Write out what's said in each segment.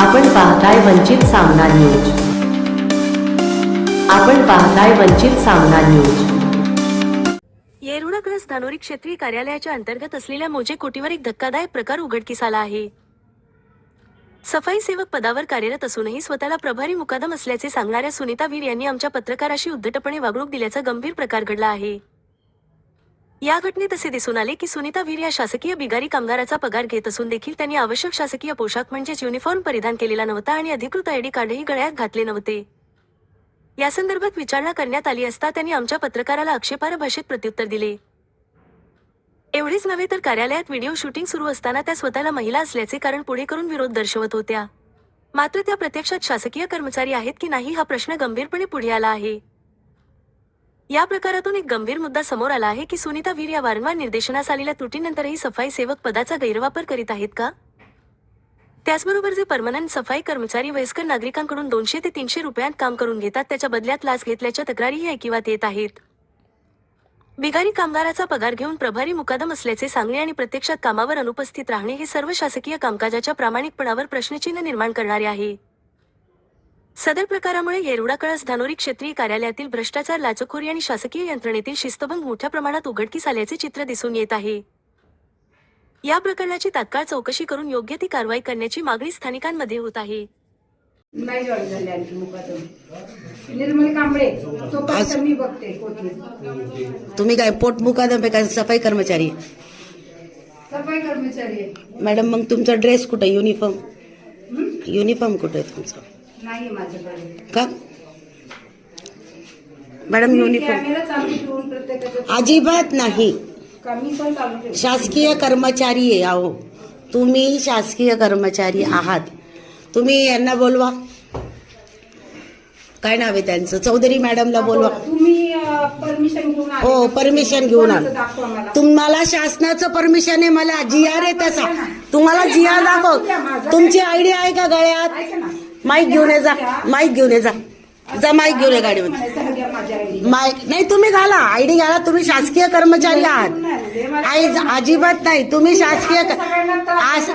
आपण पाहताय वंचित सामना न्यूज. आपण पाहताय वंचित सामना न्यूज. येरुळाग्रस्त धानोरी क्षेत्रीय कार्यालयाच्या अंतर्गत असलेल्या मोजे कोटीवर एक धक्कादायक प्रकार उघडकीस आला आहे. सफाई सेवक पदावर कार्यरत असूनही स्वतःला प्रभारी मुकादम असल्याचे सांगणाऱ्या सुनीता वीर यांनी आमच्या पत्रकाराशी उद्धटपणे वागणूक दिल्याचा गंभीर प्रकार घडला आहे. या घटनेत असे दिसून आले की सुनीता वीर या शासकीय बिगारी कामगाराचा पगार घेत असून देखील त्यांनी आवश्यक शासकीय पोशाख म्हणजेच युनिफॉर्म परिधान केलेला नव्हता आणि अधिकृत आयडी कार्डही गळ्यात घातले नव्हते. या संदर्भात विचारणा करण्यात आली असता त्यांनी आमच्या पत्रकाराला आक्षेपार्ह भाषेत प्रत्युत्तर दिले. एवढेच नव्हे तर कार्यालयात व्हिडिओ शूटिंग सुरू असताना त्या स्वतःला महिला असल्याचे कारण पुढे करून विरोध दर्शवत होत्या. मात्र त्या प्रत्यक्षात शासकीय कर्मचारी आहेत की नाही हा प्रश्न गंभीरपणे पुढे आला आहे. या प्रकारातून एक गंभीर मुद्दा समोर आला आहे की सुनीता वीर या वारंवार निर्देशनास आलेल्या त्रुटीनंतरही सफाई सेवक पदाचा गैरवापर करीत आहेत का? त्याचबरोबर जे परमनंट सफाई कर्मचारी वयस्कर नागरिकांकडून दोनशे ते तीनशे रुपयांत काम करून घेतात त्याच्या बदल्यात लाच घेतल्याच्या तक्रारीही ऐकिवात येत आहेत. बिगारी कामगाराचा पगार घेऊन प्रभारी मुकादम असल्याचे सांगणे आणि प्रत्यक्षात कामावर अनुपस्थित राहणे हे सर्व शासकीय कामकाजाच्या प्रामाणिकपणावर प्रश्नचिन्ह निर्माण करणारे आहे. सदर प्रकारामुळे येरवडा कळस धानोरी क्षेत्रीय कार्यालयातील भ्रष्टाचार लाचखोरी आणि शासकीय यंत्रणेतील शिस्तभंग मोठ्या प्रमाणात उघडकीस आल्याचे चित्र दिसून येत आहे. या प्रकरणाची तात्काळ चौकशी करून योग्य ती कारवाई करण्याची मागणी स्थानिकांमध्ये होत आहे. नाही जॉईन झाले आणखी मुकादम. निर्मल कांबळे तोपर्यंत मी बघते कोठी. तुम्ही काय पोट मुकादम आहे का? सफाई कर्मचारी सफाई कर्मचारी आहे. मॅडम मग तुमचा ड्रेस कुठे? युनिफॉर्म? युनिफॉर्म कुठे आहे तुमचा? नाही माझ्याकडे. का? मॅडम युनिफॉर्म कॅमेरा चालू ठेवून प्रत्येकाचं अजिबात नाही. पण चालू शासकीय कर्मचारी आहे अहो. तुम्ही शासकीय कर्मचारी आहात. तुम्ही यांना बोलवा. काय नाव आहे त्यांचं? चौधरी मॅडमला बोलवा. तुम्ही परमिशन घेऊन आले. हो का? परमिशन घेऊन आलो. कोणाचं दाखवा मला. तुम्हाला शासनाचं परमिशन आहे. मला जी आर आहे तसा. तुम्हाला जी आर दाखव. तुमची आयडी आहे का गळ्यात? ऐका ना. माईक घेऊन ये जा माईक घेऊन ये जा. जा माईक घेऊन ये गाडीमध्ये. माईक नाही तुम्ही घाला. आयडी घाला तुम्ही शासकीय कर्मचारी आहात. आई अजिबात नाही तुम्ही शासकीय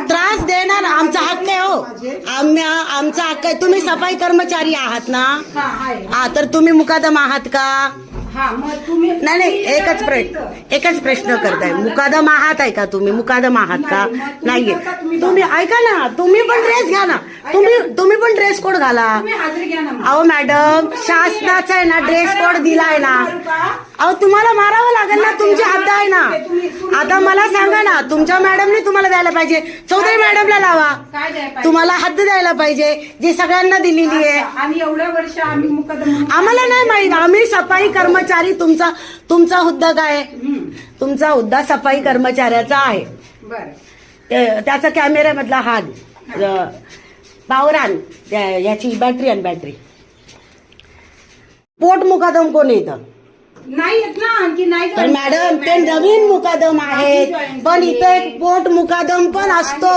त्रास देणार आमचा हक्क आहे हो. आम्ही आमचा हक्क आहे. तुम्ही सफाई कर्मचारी आहात ना? हा तर तुम्ही मुकादम आहात का? हा नाही नाही एकच. प्रश्न एकच प्रश्न करताय. मुकादम आहात आहे का तुम्ही? मुकादम आहात का? नाहीये. तुम्ही ऐका ना तुम्ही पण ड्रेस घ्या ना. तुम्ही तुम्ही पण ड्रेस कोड घाला. अहो मॅडम शासनाचा आहे ना ड्रेस कोड दिलाय ना. अहो तुम्हाला मारावं लागेल ना तुमची हद्द आहे ना. आता मला सांगा ना तुमच्या मॅडमने तुम्हाला द्यायला पाहिजे. चौधरी मॅडमला लावा? तुम्हाला हद्द द्यायला पाहिजे जी सगळ्यांना दिलेली आहे. आणि एवढ्या वर्ष आम्ही आम्हाला नाही माहीत. आम्ही सफाई कर्मचारी तुमचा तुमचा हुद्दा काय? तुमचा हुद्दा सफाई कर्मचाऱ्याचा आहे. त्याचा कॅमेऱ्यामधला हात. पॉवर आण याची बॅटरी आण बॅटरी पोट मुकादम कोण येतं नाही येत ना आणखी नाही join मॅडम ते नवीन मुकादम आहेत पण इथे एक पोट मुकादम पण असतो.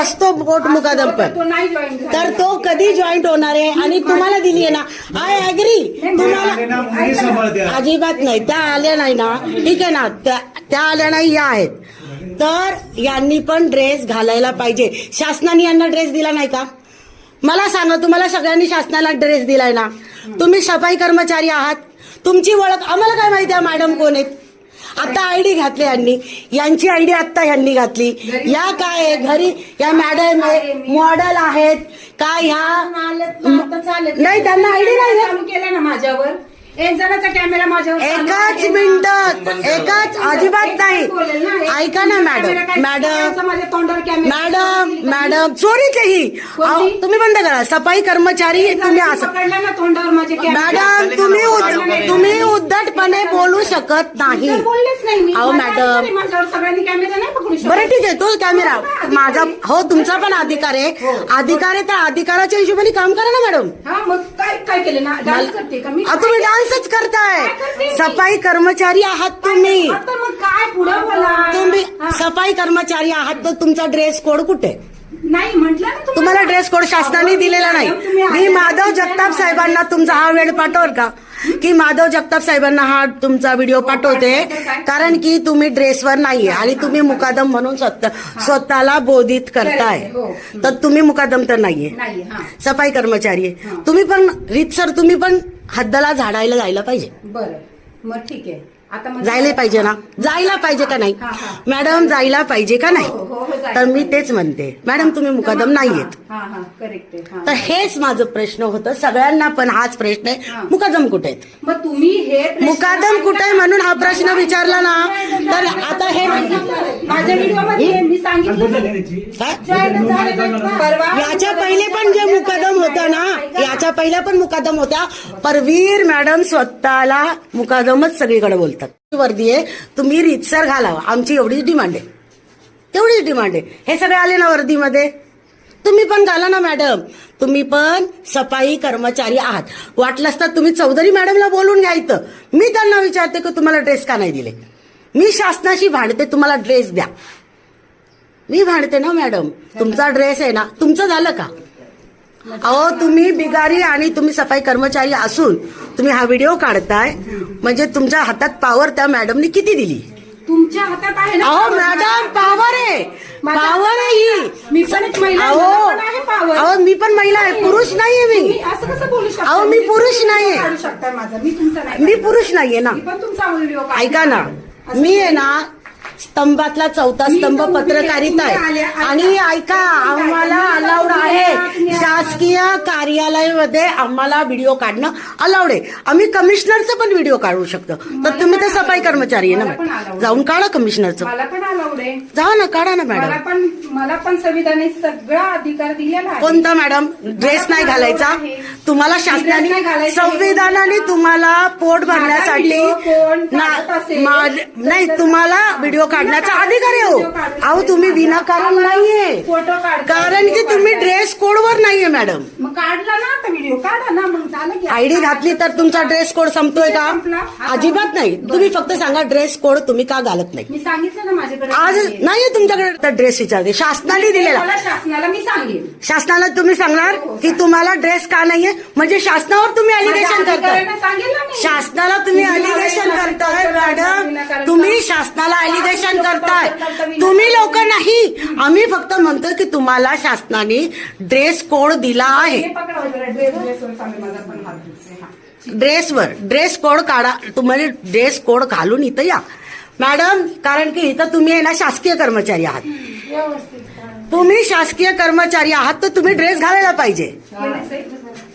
असतो पोट मुकादम तो पण. नाही जॉईन तर तो कधी जॉईंट होणार आहे? आणि तुम्हाला दिली आहे ना? आय अग्री तुम्हाला अजिबात नाही. त्या आल्या नाही ना. ठीक आहे ना? त्या त्या आल्या नाही या आहेत. तर यांनी पण ड्रेस घालायला पाहिजे. शासनाने यांना ड्रेस दिला नाही का? मला सांगा तुम्हाला सगळ्यांनी शासनाला ड्रेस दिलाय ना? तुम्ही सफाई कर्मचारी आहात. तुमची ओळख आम्हाला काय माहिती आहे मॅडम कोण आहेत? आता आयडी घातली यांनी. यांची आयडी आता यांनी घातली. या काय आहे? घरी या मॅडम मॉडेल आहेत. का ह्या नाही त्यांना आयडी नाही. केलं ना माझ्यावर. एक जणाचा कॅमेरा माझ्यावर चालू एकाच आहे ना. मिनिटात एकाच अजिबात नाही. बोलेल ना, एक- ऐका ना मॅडम कॅमेरा काय- मॅडम माझ्या तोंडावर कॅमेरा मॅडम मॅडम चोरीच ही. कोणती? तुम्ही बंद करा. सफाई कर्मचारी तुम्ही असं पकडलं ना तोंडावर माझे कॅमेरा मॅडम तुम्ही तुम्ही उद्धटपणे बोलू शकत नाही. तर बोललेच नाही. मी अहो मॅडम अधिकार आहे, माझ्यावर सगळ्यांनी कॅमेरा नाही पकडू शकत. बरं ठीक आहे. तो कॅमेरा माझा हो तुमचा पण अधिकार आहे. अधिकार आहे त्या अधिकाराच्या हिशोबाने काम करा ना मॅडम हा मग काय काय केलं ना? डान्स करते का? मी अहो, तुम्ही डान्सच करताय? सफाई कर्मचारी आहात तुम्ही. आता मग काय पुढे बोला तुम्ही हा. सफाई कर्मचारी आहात तर तुमचा ड्रेस कोड कुठे? नाही म्हटलं ना तुम्हाला. ड्रेस कोड शासनाने दिलेला नाही. तुम्ही मी माधव जगताप साहेबांना तुमचा हा वेळ पाठवल का? की माधव जगताप साहेबांना हा तुमचा व्हिडिओ पाठवते. कारण की तुम्ही ड्रेसवर नाहीये आणि तुम्ही मुकादम म्हणून स्वतः स्वतःला बोधित करताय. हो. तर तुम्ही मुकादम तर नाहीये. नाही हा. सफाई कर्मचारी आहे. तुम्ही पण रीतसर तुम्ही पण हद्दला झाडायला जायला पाहिजे बरं मग ठीक आहे आता मग- जायला पाहिजे ना जायला पाहिजे का नाही हा, हा. मॅडम जायला पाहिजे का हो, हो, नाही हो, जायला तर मी पाहिजे. तेच म्हणते मॅडम तुम्ही मुकादम नाहीयेत हा हा करेक्ट आहे हा. तर हेच माझं प्रश्न होतं सगळ्यांना पण हाच प्रश्न आहे हा. मुकादम कुठे आहेत मग तुम्ही हे प्रश्न मुकादम कुठे आहे म्हणून हा प्रश्न विचारला ना तर आता हे माझ्या व्हिडिओमध्ये मी सांगितलं काय पहिले पण जे मुकादम होता ना याच्या पहिल्या पण मुकादम होत्या परवीर मॅडम स्वतःला मुकादमच सगळीकडे बोलतात. वर्दी आहे तुम्ही रीतसर घालावा. आमची एवढीच डिमांड आहे. तेवढीच डिमांड आहे. हे सगळे आले ना वर्दीमध्ये? तुम्ही पण घाला ना मॅडम. तुम्ही पण सफाई कर्मचारी आहात. वाटलंच तर तुम्ही चौधरी मॅडमला बोलून घ्यायचं मी त्यांना विचारते की तुम्हाला ड्रेस का नाही दिले? मी शासनाशी भांडते तुम्हाला ड्रेस द्या. मी भांडते ना मॅडम. तुमचा ड्रेस आहे ना. तुमचं झालं का? अहो तुम्ही बिगारी आणि तुम्ही सफाई कर्मचारी असून तुम्ही हा व्हिडिओ काढताय. म्हणजे तुमच्या हातात पॉवर त्या मॅडमनी किती दिली? तुमच्या हातात आहे ना अहो मॅडम पॉवर आहे. माझ्या पॉवर आहे ही मी पण एक महिला आहे, अहो मला पण आहे power. अहो मी पण महिला आहे पुरुष नाहीये मी. तुम्ही असं कसं बोलू शकता? अहो, मी पुरुष नाहीये. काढू शकता माझा. मी तुमचा नाही मी पुरुष नाहीये ना. मी पण तुमचा व्हिडिओ काढते. ऐका ना. असं मी आहे ना स्तंभातला चौथा स्तंभ पत्रकारिता आहे. आणि ऐका आम्हाला? अलाउड आहे. शासकीय कार्यालयामध्ये आम्हाला व्हिडिओ काढणं अलाउड आहे. आम्ही कमिशनरचं पण व्हिडिओ काढू शकतो. तर मला तुम्ही तर सफाई कर्मचारी आहे मला ना मॅडम? जाऊन काढा कमिशनरचं मला पण अलाउड आहे. जा ना काढा ना मला मॅडम पण मला पण संविधानाने सगळा अधिकार दिलेला आहे. कोणता मॅडम? ड्रेस नाही घालायचा? तुम्हाला शासनाने घालायचा. संविधानाने तुम्हाला पोट भरण्यासाठी व्हिडिओ कोण ना- काढत असेल, मा- नाही तुम्हाला व्हिडिओ काढण्याचा अधिकार आहे हो. काढू अहो तुम्ही विनाकारण नाहीये. फोटो काढता, कारण की तुम्ही. ड्रेस कोडवर नाहीये मॅडम मग काढला ना आता व्हिडिओ काढा ना मग झालं की आयडी घातली तर तुमचा ड्रेस कोड संपतोय का? अजिबात नाही. तुम्ही फक्त सांगा ड्रेस कोड तुम्ही का घालत नाही? मी सांगितलं ना माझ्याकडे आज नाहीये. नाहीये तुमच्याकडे तर ड्रेस विचारते. शासनाने दिलेला. मला शासनाला मी सांगेन. शासनाला तुम्ही सांगणार हो, की तुम्हाला ड्रेस का नाहीये? म्हणजे शासनावर तुम्ही अलिगेशन माझ्या करताय अधिकाऱ्यांना सांगेन ना मी. शासनाला तुम्ही तुम्ही अलिगेशन करताय विनाकारण मॅडम विनाकारण तुम्ही? शासनाला लोकं करताय. तुम्ही लोक नाही. आम्ही फक्त म्हणतो की तुम्हाला शासनाने ड्रेस कोड दिला आहे. ड्रेसवर ड्रेस कोड काढा. तुम्हाला ड्रेस कोड घालून इथं या. मॅडम कारण की इथं तुम्ही आहे ना शासकीय कर्मचारी आहात. तुम्ही शासकीय कर्मचारी आहात तर तुम्ही ड्रेस घालायला पाहिजे.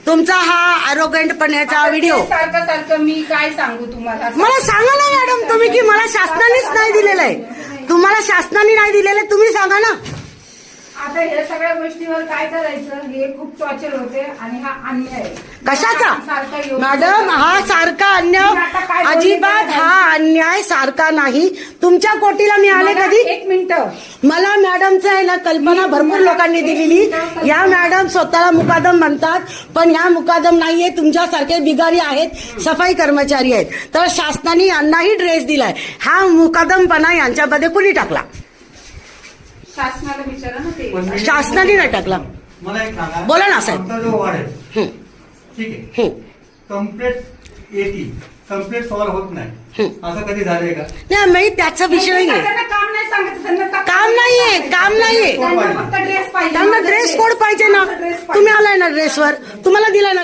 तुमचा हा आरोग्यपणाचा व्हिडिओ सारखं सारखं मी काय सांगू तुम्हाला? मला सांगा ना मॅडम तुम्ही की मला शासनानेच नाही दिलेलं आहे. तुम्हाला शासनाने नाही दिलेलं तुम्ही सांगा ना. आता या सगळ्या गोष्टीवर काय करायचं? हे खूप टॉर्चर होते आणि हा अन्याय. आहे. कशाचा सारखा येऊन- मॅडम हा सारखा अन्याय अजिबात हा अन्याय सारखा नाही. तुमच्या कोटीला मी आले मला कधी? एक मिनिट. मला मॅडमचं आहे ना कल्पना भरपूर लोकांनी दिलेली. या मॅडम स्वतःला मुकादम म्हणतात पण ह्या मुकादम नाहीये. तुमच्यासारखे बिगारी आहेत सफाई कर्मचारी आहेत. तर शासनाने यांनाही ड्रेस दिलाय. हा मुकादमपणा यांच्यामध्ये कुणी टाकला? शासनाला विचारा ना ते. पण मी- शासनाने नाही टाकला. मला एक सांगा. बोला ना, साहेब. आमचा जो वार्ड आहे ठीक आहे. कम्प्लेट येते कम्प्लेट सॉल्व्ह होत नाही. असं कधी झालंय का? नाही मी त्याचा विषय त्यांना काम नाही का- काम नाहीये काम नाहीये. त्यांना फक्त ड्रेस पाहिजे. त्यांना ड्रेस कोड पाहिजे ना. ड्रेस तुम्ही आलाय ना ड्रेसवर तुम्हाला दिलाय ना